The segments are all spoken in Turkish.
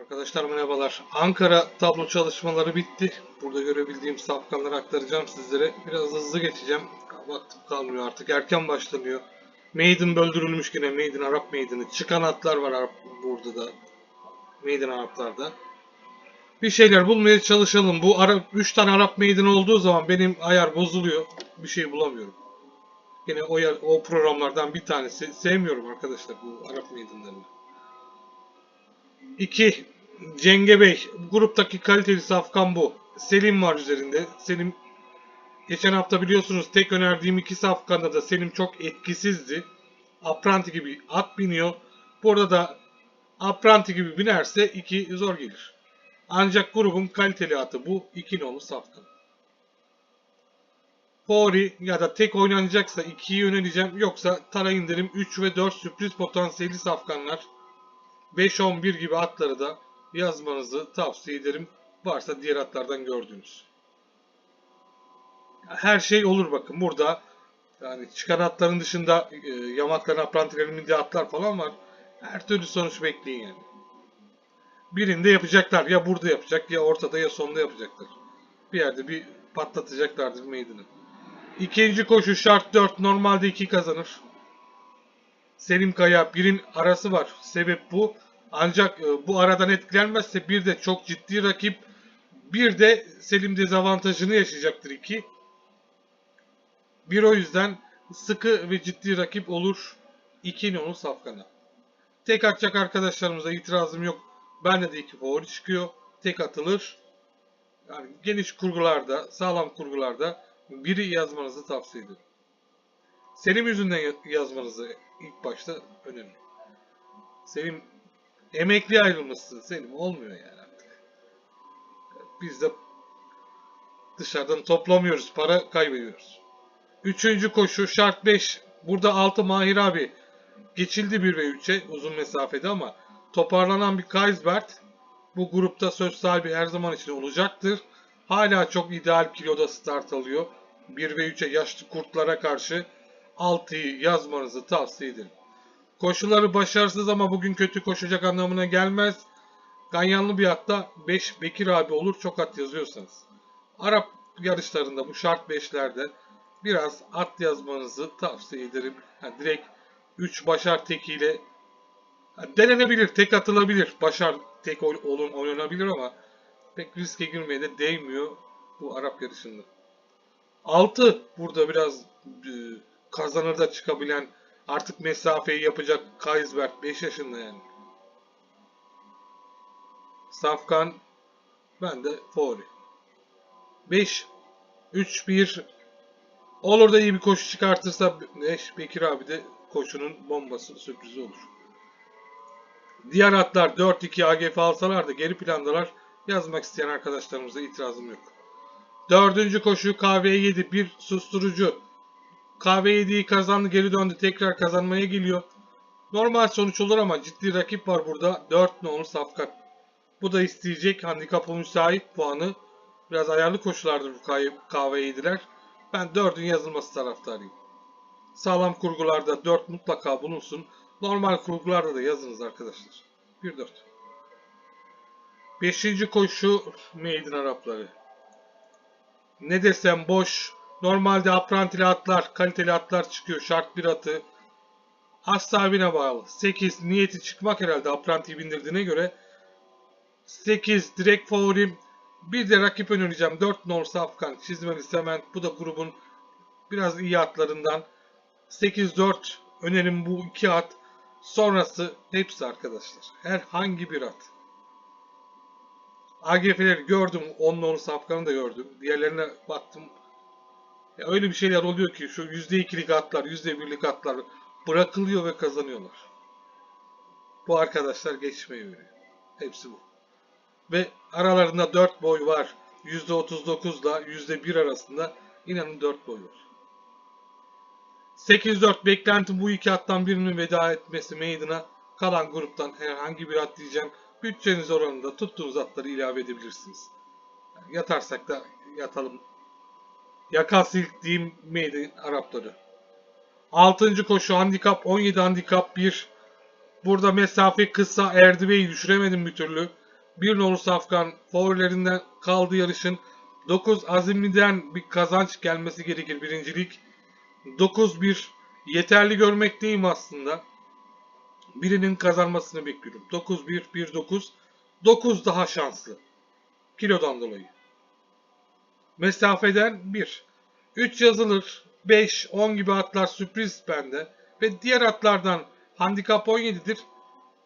Arkadaşlar merhabalar. Ankara tablo çalışmaları bitti. Burada görebildiğim safkanları aktaracağım sizlere. Biraz hızlı geçeceğim. Vaktim kalmıyor artık. Erken başlanıyor. Maiden böldürülmüş yine. Maiden Arap Maiden'ı. Çıkan atlar var burada da. Maiden Araplarda. Bir şeyler bulmaya çalışalım. Bu Arap 3 tane Arap Maiden olduğu zaman benim ayar bozuluyor. Bir şey bulamıyorum. Yine o, o programlardan bir tanesi. Sevmiyorum arkadaşlar bu Arap Maiden'larını. 2. Cenge Bey. Gruptaki kaliteli safkan bu. Selim var üzerinde. Selim geçen hafta biliyorsunuz tek önerdiğim iki safkanda da Selim çok etkisizdi. Apranti gibi at biniyor. Burada da Apranti gibi binerse 2 zor gelir. Ancak grubun kaliteli atı bu. 2 nolu safkan. Fori ya da tek oynanacaksa 2'yi önereceğim. Yoksa Tara indirim 3 ve 4 sürpriz potansiyeli safkanlar. 5-11 gibi atları da yazmanızı tavsiye ederim. Varsa diğer atlardan gördüğünüz. Her şey olur bakın burada. Yani çıkan atların dışında e, yamakların, aprantilerin bindiği atlar falan var. Her türlü sonuç bekleyin yani. Birinde yapacaklar. Ya burada yapacak ya ortada ya sonda yapacaklar. Bir yerde bir patlatacaklardır meydanı. İkinci koşu şart 4. Normalde 2 kazanır. Selim Kaya birin arası var. Sebep bu. Ancak e, bu aradan etkilenmezse bir de çok ciddi rakip bir de Selim dezavantajını yaşayacaktır iki. Bir o yüzden sıkı ve ciddi rakip olur. İki onu safkana. Tek atacak arkadaşlarımıza itirazım yok. Bende de iki favori çıkıyor. Tek atılır. Yani geniş kurgularda, sağlam kurgularda biri yazmanızı tavsiye ederim. Selim yüzünden ya- yazmanızı ilk başta önemli. Selim emekli ayrılmışsın Selim olmuyor yani artık. Biz de dışarıdan toplamıyoruz para kaybediyoruz. Üçüncü koşu şart 5. Burada 6 Mahir abi geçildi 1 ve 3'e uzun mesafede ama toparlanan bir Kaisbert bu grupta söz sahibi her zaman için olacaktır. Hala çok ideal kiloda start alıyor. 1 ve 3'e yaşlı kurtlara karşı 6'yı yazmanızı tavsiye ederim. Koşuları başarısız ama bugün kötü koşacak anlamına gelmez. Ganyanlı bir hatta 5 Bekir abi olur çok at yazıyorsanız. Arap yarışlarında bu şart 5'lerde biraz at yazmanızı tavsiye ederim. Yani direkt 3 başar tekiyle yani denenebilir, tek atılabilir. Başar tek ol- olun oynanabilir ama pek riske girmeye de değmiyor bu Arap yarışında. 6 burada biraz e, kazanır da çıkabilen artık mesafeyi yapacak Kaisbert 5 yaşında yani. Safkan ben de favori. 5 3 1 olur da iyi bir koşu çıkartırsa 5 Bekir abi de koşunun bombası sürprizi olur. Diğer atlar 4-2 AGF alsalar da geri plandalar yazmak isteyen arkadaşlarımıza itirazım yok. Dördüncü koşu KV7 bir susturucu. KV7'yi kazandı geri döndü tekrar kazanmaya geliyor. Normal sonuç olur ama ciddi rakip var burada. 4 nolu Safkan. Bu da isteyecek handikapı müsait puanı. Biraz ayarlı koşulardır bu KV7'ler. Ben 4'ün yazılması taraftarıyım. Sağlam kurgularda 4 mutlaka bulunsun. Normal kurgularda da yazınız arkadaşlar. 1-4. Beşinci koşu Maiden Arapları. Ne desem boş. Normalde aprantili atlar, kaliteli atlar çıkıyor. Şart bir atı. Az sahibine bağlı. 8 niyeti çıkmak herhalde aprantiyi bindirdiğine göre. 8 direkt favorim. Bir de rakip önereceğim. 4 Norse Afgan. Çizmeli Sement. Bu da grubun biraz iyi atlarından. 8-4 önerim bu iki at. Sonrası hepsi arkadaşlar. Herhangi bir at. AGF'leri gördüm. Onun onu safkanı da gördüm. Diğerlerine baktım. Ya öyle bir şeyler oluyor ki şu %2'lik atlar, %1'lik atlar bırakılıyor ve kazanıyorlar. Bu arkadaşlar geçmeyi veriyor. Hepsi bu. Ve aralarında 4 boy var. %39 ile %1 arasında inanın 4 boy var. 8-4 beklentim bu iki attan birinin veda etmesi Maiden'a. Kalan gruptan herhangi bir at diyeceğim. Bütçeniz oranında tuttuğunuz atları ilave edebilirsiniz. Yatarsak da yatalım. Yaka silk diyeyim Maiden Arapları. 6. koşu handikap 17 handikap 1. Burada mesafe kısa Erdive'yi düşüremedim bir türlü. Bir nolu Safkan favorilerinden kaldı yarışın. 9 Azimli'den bir kazanç gelmesi gerekir birincilik. 9-1 yeterli görmekteyim aslında. Birinin kazanmasını bekliyorum. 9-1, 1-9. 9 daha şanslı. Kilodan dolayı. Mesafeden 1. 3 yazılır. 5, 10 gibi atlar sürpriz bende. Ve diğer atlardan handikap 17'dir.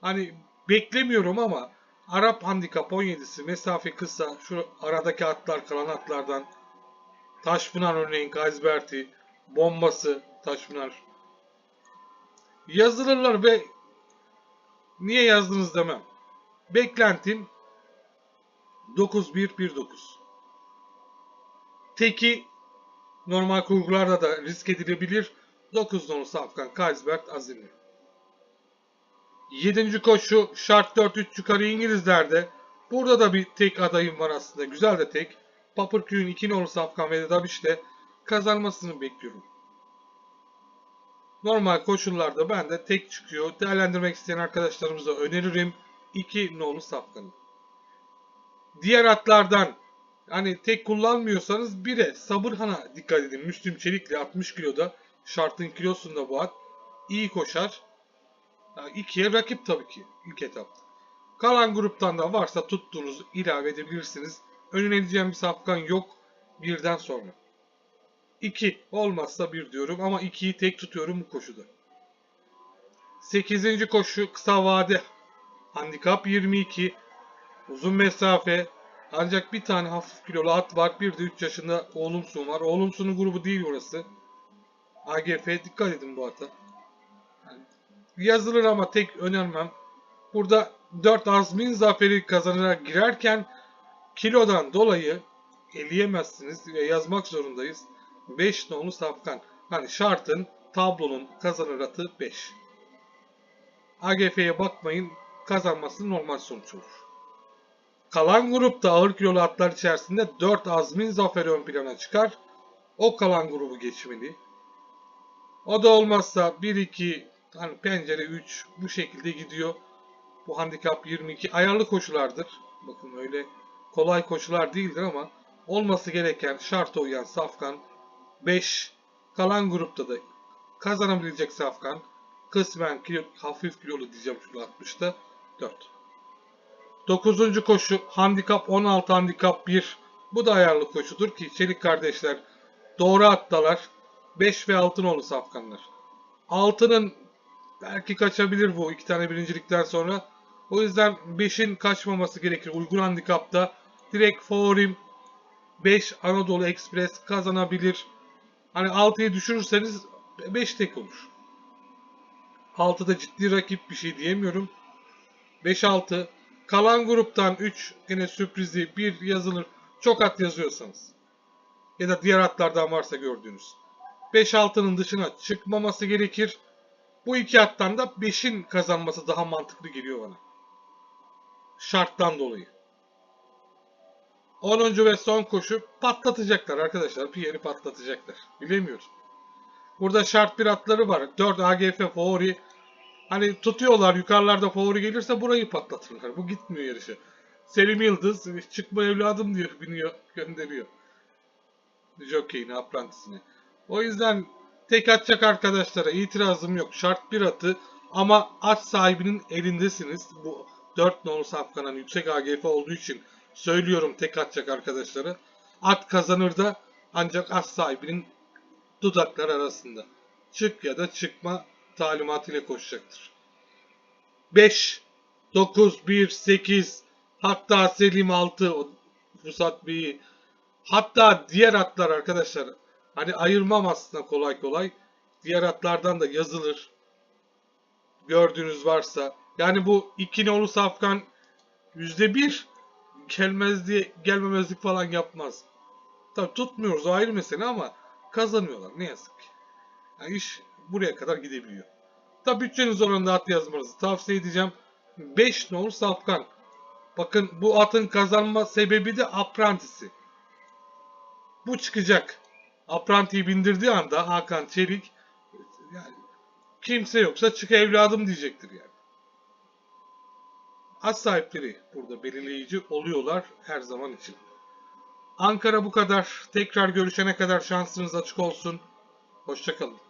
Hani beklemiyorum ama Arap handikap 17'si mesafe kısa. Şu aradaki atlar kalan atlardan Taşpınar örneğin Kaysberti, bombası Taşpınar. Yazılırlar ve niye yazdınız demem. Beklentim 9-1-1-9. Teki normal kurgularda da risk edilebilir. 9 nolu Safkan, Kaysbert, Azimli. 7. koşu şart 4-3 yukarı İngilizlerde. Burada da bir tek adayım var aslında. Güzel de tek. Papırköy'ün 2 nolu Safkan ve Dabiş'te kazanmasını bekliyorum. Normal koşullarda ben de tek çıkıyor. Değerlendirmek isteyen arkadaşlarımıza öneririm. 2 nolu Safkan'ı. Diğer atlardan hani tek kullanmıyorsanız 1'e Sabırhan'a dikkat edin. Müslüm Çelikli 60 kiloda şartın kilosunda bu at. iyi koşar. 2'ye rakip tabii ki ilk etapta. Kalan gruptan da varsa tuttuğunuzu ilave edebilirsiniz. Önereceğim bir safkan yok birden sonra. 2 olmazsa 1 diyorum ama 2'yi tek tutuyorum bu koşuda. 8. koşu kısa vade. Handikap 22. Uzun mesafe. Ancak bir tane hafif kilolu at var. Bir de 3 yaşında Oğlumsun var. Oğlumsun'un grubu değil orası. AGF dikkat edin bu ata. Yani yazılır ama tek önermem. Burada 4 azmin zaferi kazanarak girerken kilodan dolayı eleyemezsiniz ve yazmak zorundayız. 5 nolu safkan. Hani şartın tablonun kazanır atı 5. AGF'ye bakmayın kazanması normal sonuç olur. Kalan grupta ağır kilolu atlar içerisinde 4 azmin zaferi ön plana çıkar. O kalan grubu geçmeli. O da olmazsa 1-2 hani pencere 3 bu şekilde gidiyor. Bu handikap 22 ayarlı koşulardır. Bakın öyle kolay koşular değildir ama olması gereken şarta uyan Safkan 5 kalan grupta da kazanabilecek Safkan kısmen kilo, hafif kilolu diyeceğim şu 60'ta 4. 9. koşu handikap 16 handikap 1 bu da ayarlı koşudur ki Çelik kardeşler doğru attalar 5 ve 6 nolu safkanlar. 6'nın belki kaçabilir bu iki tane birincilikten sonra. O yüzden 5'in kaçmaması gerekir. Uygun handikapta direkt favorim 5 Anadolu Express kazanabilir. Hani 6'yı düşürürseniz 5 tek olur. 6'da ciddi rakip bir şey diyemiyorum. 5-6 kalan gruptan 3 yine sürprizi 1 yazılır. Çok at yazıyorsanız. Ya da diğer atlardan varsa gördüğünüz. 5-6'nın dışına çıkmaması gerekir. Bu iki attan da 5'in kazanması daha mantıklı geliyor bana. Şarttan dolayı. 10. ve son koşu patlatacaklar arkadaşlar. Pierre'i patlatacaklar. Bilemiyorum. Burada şart bir atları var. 4 AGF favori. Hani tutuyorlar yukarılarda favori gelirse burayı patlatırlar. Bu gitmiyor yarışı. Selim Yıldız çıkma evladım diyor biniyor gönderiyor. Jockey'in aprantisine. O yüzden tek atacak arkadaşlara itirazım yok. Şart bir atı ama at sahibinin elindesiniz. Bu 4 nolu safkanan yüksek AGF olduğu için söylüyorum tek atacak arkadaşlara. At kazanır da ancak at sahibinin dudaklar arasında. Çık ya da çıkma talimatıyla koşacaktır. 5, 9, 1, 8, hatta Selim 6, Fusat Bey'i, hatta diğer atlar arkadaşlar. Hani ayırmam aslında kolay kolay. Diğer atlardan da yazılır. Gördüğünüz varsa. Yani bu iki nolu safkan %1 gelmez diye gelmemezlik falan yapmaz. Tabi tutmuyoruz o ayrı mesele ama kazanıyorlar ne yazık ki. Yani iş buraya kadar gidebiliyor. Tabi bütçeniz oranında at yazmanızı tavsiye edeceğim. 5 nolu safkan. Bakın bu atın kazanma sebebi de aprantisi. Bu çıkacak. Apranti'yi bindirdiği anda Hakan Çelik yani kimse yoksa çık evladım diyecektir yani. at sahipleri burada belirleyici oluyorlar her zaman için. Ankara bu kadar. Tekrar görüşene kadar şansınız açık olsun. Hoşçakalın.